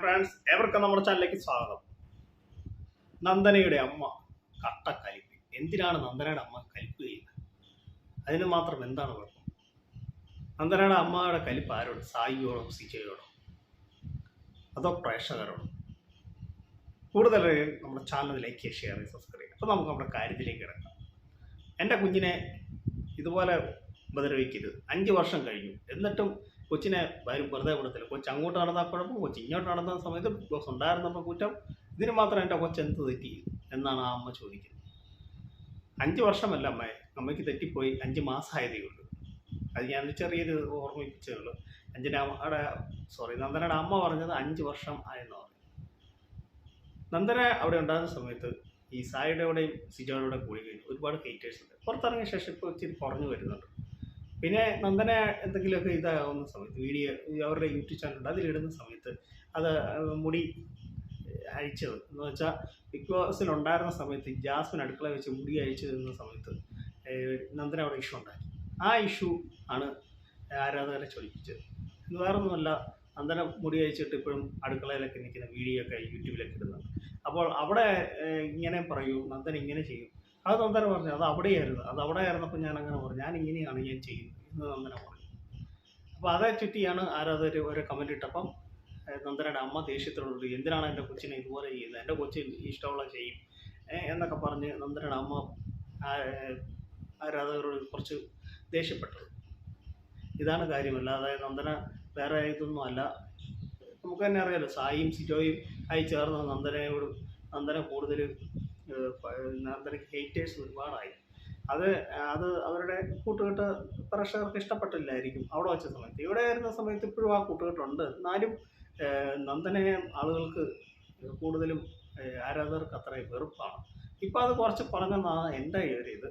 Friends ഏവർക്കും നമ്മുടെ ചാനലിലേക്ക് സ്വാഗതം. നന്ദനയുടെ അമ്മ കട്ട കലിപ്പ് എന്തിനാണ് നന്ദനയുടെ അമ്മ കലിപ്പ് ചെയ്യുന്നത്? അതിന് മാത്രം എന്താണ് കുഴപ്പം? നന്ദനയുടെ അമ്മയുടെ കലിപ്പ് ആരോട്? സായിയോടോ സിജയോടോ? അതോ പ്രേക്ഷകരോടോ? കൂടുതൽ നമ്മുടെ ചാനൽ ലൈക്ക് ചെയ്യുക ഷെയർ ചെയ്യുക സബ്സ്ക്രൈബ് ചെയ്യുക. അപ്പോൾ നമുക്ക് നമ്മുടെ കാര്യത്തിലേക്ക് കിടക്കാം. എന്റെ കുഞ്ഞിനെ ഇതുപോലെ ഉപദ്രവിക്കരുത്. അഞ്ച് വർഷം കഴിഞ്ഞു. എന്നിട്ടും കൊച്ചിനെ വെറുതെ വിടത്തില്ല. കൊച്ച് അങ്ങോട്ട് നടന്നാൽ കുഴപ്പം കൊച്ച് ഇങ്ങോട്ട് നടന്ന സമയത്ത് ബിഗ് ബോസ് ഉണ്ടായിരുന്നപ്പോൾ കുറ്റം. ഇതിന് മാത്രം എന്റെ കൊച്ച് എന്ത് തെറ്റി എന്നാണ് ആ അമ്മ ചോദിക്കുന്നത്. അഞ്ച് വർഷമല്ല അമ്മയെ. അമ്മയ്ക്ക് തെറ്റിപ്പോയി. അഞ്ച് മാസമായതേ ഉള്ളൂ. അത് ഞാൻ ചെറിയൊരു ഓർമ്മിപ്പിച്ചേ ഉള്ളൂ. അഞ്ചിന്റെ അമ്മയുടെ സോറി നന്ദനയുടെ അമ്മ പറഞ്ഞത് അഞ്ച് വർഷം ആയെന്ന് പറഞ്ഞു. നന്ദന അവിടെ ഉണ്ടായിരുന്ന സമയത്ത് ഈ സായിയുടെ കൂടെയും സിജോയുടെ കൂടെ കൂടി കഴിഞ്ഞു ഒരുപാട് കേറ്റേഴ്സ് ഉണ്ട്. പുറത്തിറങ്ങിയ ശേഷം ഇപ്പോൾ ഇച്ചിരി കുറഞ്ഞു വരുന്നുണ്ട്. പിന്നെ നന്ദന എന്തെങ്കിലുമൊക്കെ ഇതാകുന്ന സമയത്ത് വീഡിയോ അവരുടെ യൂട്യൂബ് ചാനലുണ്ട് അതിലിടുന്ന സമയത്ത് അത് മുടി അഴിച്ചത് എന്ന് വെച്ചാൽ ബിഗ് ബോസിൽ ഉണ്ടായിരുന്ന സമയത്ത് ജാസ്മിൻ അടുക്കള വെച്ച് മുടി അഴിച്ചു തരുന്ന സമയത്ത് നന്ദന അവിടെ ഇഷ്യൂ ഉണ്ടായി. ആ ഇഷ്യൂ ആണ് ആരാധകരെ ചൊലിപ്പിച്ചത് വേറൊന്നുമല്ല നന്ദന മുടി അഴിച്ചിട്ട് ഇപ്പോഴും അടുക്കളയിലൊക്കെ നിൽക്കുന്ന വീഡിയോ ഒക്കെ യൂട്യൂബിലൊക്കെ ഇടുന്നുണ്ട്. അപ്പോൾ അവിടെ ഇങ്ങനെ പറയൂ നന്ദന ഇങ്ങനെ ചെയ്യും. അത് നന്ദന പറഞ്ഞു? അത് അവിടെയായിരുന്നു. അത് അവിടെ ആയിരുന്നപ്പോൾ ഞാൻ അങ്ങനെ പറഞ്ഞു ഞാൻ ഇങ്ങനെയാണ് ഞാൻ ചെയ്യുന്നത്. എന്ന് നന്ദന പറഞ്ഞു. അപ്പോൾ അതേ ചുറ്റിയാണ് ആരാധകർ ഒരു കമന്റ് ഇട്ടപ്പം നന്ദനയുടെ അമ്മ ദേഷ്യത്തിലുള്ളത് എന്തിനാണ് എന്റെ കൊച്ചിനെ ഇതുപോലെ ചെയ്യുന്നത്? എന്റെ കൊച്ചിന് ഇഷ്ടമുള്ള ചെയ്യും. എന്നൊക്കെ പറഞ്ഞ് നന്ദനയുടെ അമ്മ ആരാധകരോട് കുറച്ച് ദേഷ്യപ്പെട്ടത് ഇതാണ് കാര്യമല്ല. അതായത് നന്ദന വേറെ ഇതൊന്നും അല്ല. നമുക്ക് തന്നെ അറിയാലോ സായിയും സിജോയും ആയി ചേർന്ന് നന്ദനയോട് നന്ദന കൂടുതൽ നന്ദനയ്ക്ക് ഹേറ്റേഴ്സ് ഒരുപാടായി. അത് അത് അവരുടെ കൂട്ടുകെട്ട് പ്രേക്ഷകർക്ക് ഇഷ്ടപ്പെട്ടില്ലായിരിക്കും അവിടെ വെച്ച സമയത്ത്. ഇവിടെ ആയിരുന്ന സമയത്ത് ഇപ്പോഴും ആ കൂട്ടുകെട്ടുണ്ട് എന്നാലും നന്ദനെ ആളുകൾക്ക് കൂടുതലും ആരാധകർക്ക് അത്രയും വെറുപ്പാണ്. ഇപ്പം അത് കുറച്ച് പറഞ്ഞെന്നാണ് എന്റെ ഒരു ഇത്.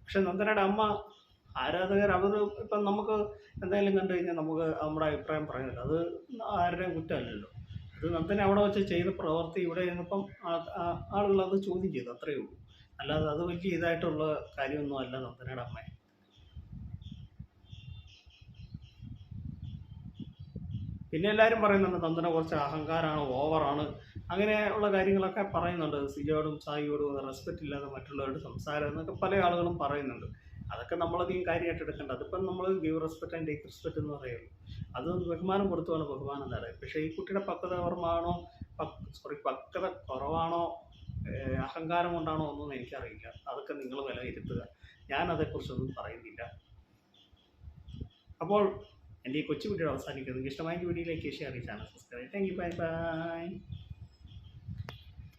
പക്ഷെ നന്ദനയുടെ അമ്മ ആരാധകർ അവർ ഇപ്പം നമുക്ക് എന്തെങ്കിലും കണ്ടു കഴിഞ്ഞാൽ നമുക്ക് നമ്മുടെ അഭിപ്രായം പറയുന്നില്ല അത് ആരുടെയും കുറ്റമല്ലല്ലോ. അത് നന്ദന അവിടെ വെച്ച് ചെയ്ത പ്രവൃത്തി ഇവിടെ ആ- ആളുകൾ അത് ചോദ്യം ചെയ്തു അത്രയേ ഉള്ളൂ. അല്ലാതെ അത് വലിയ ഇതായിട്ടുള്ള കാര്യമൊന്നും അല്ല നന്ദനയുടെ അമ്മ. പിന്നെ എല്ലാവരും പറയുന്നുണ്ട് നന്ദന കുറച്ച് അഹങ്കാരമാണ് ഓവറാണ്. അങ്ങനെയുള്ള കാര്യങ്ങളൊക്കെ പറയുന്നുണ്ട്. സിജോടും സായിയോടും റെസ്പെക്റ്റ് ഇല്ലാതെ മറ്റുള്ളവരുടെ സംസാരം എന്നൊക്കെ പല ആളുകളും പറയുന്നുണ്ട്. അതൊക്കെ നമ്മളധികം കാര്യമായിട്ട് എടുക്കേണ്ട. അതിപ്പം നമ്മൾ give respect and take respect എന്ന് പറയുള്ളൂ. അത് ബഹുമാനം കൊടുത്തുമാണ് ബഹുമാനം നേടുക പക്ഷേ ഈ കുട്ടിയുടെ പക്വത കുറവാണോ സോറി പക്വത കുറവാണോ? അഹങ്കാരം കൊണ്ടാണോ ഒന്നും എനിക്കറിയില്ല. അതൊക്കെ നിങ്ങൾ വിലയിരുത്തുക ഞാൻ അതേക്കുറിച്ചൊന്നും പറയുന്നില്ല. അപ്പോൾ എന്റെ ഈ കൊച്ചു വീഡിയോ അവസാനിക്കുന്നത് ഇഷ്ടമായ വീഡിയോയിലേക്ക് ഷെയർ ചെയ്യാനാണ് subscribe thank you bye bye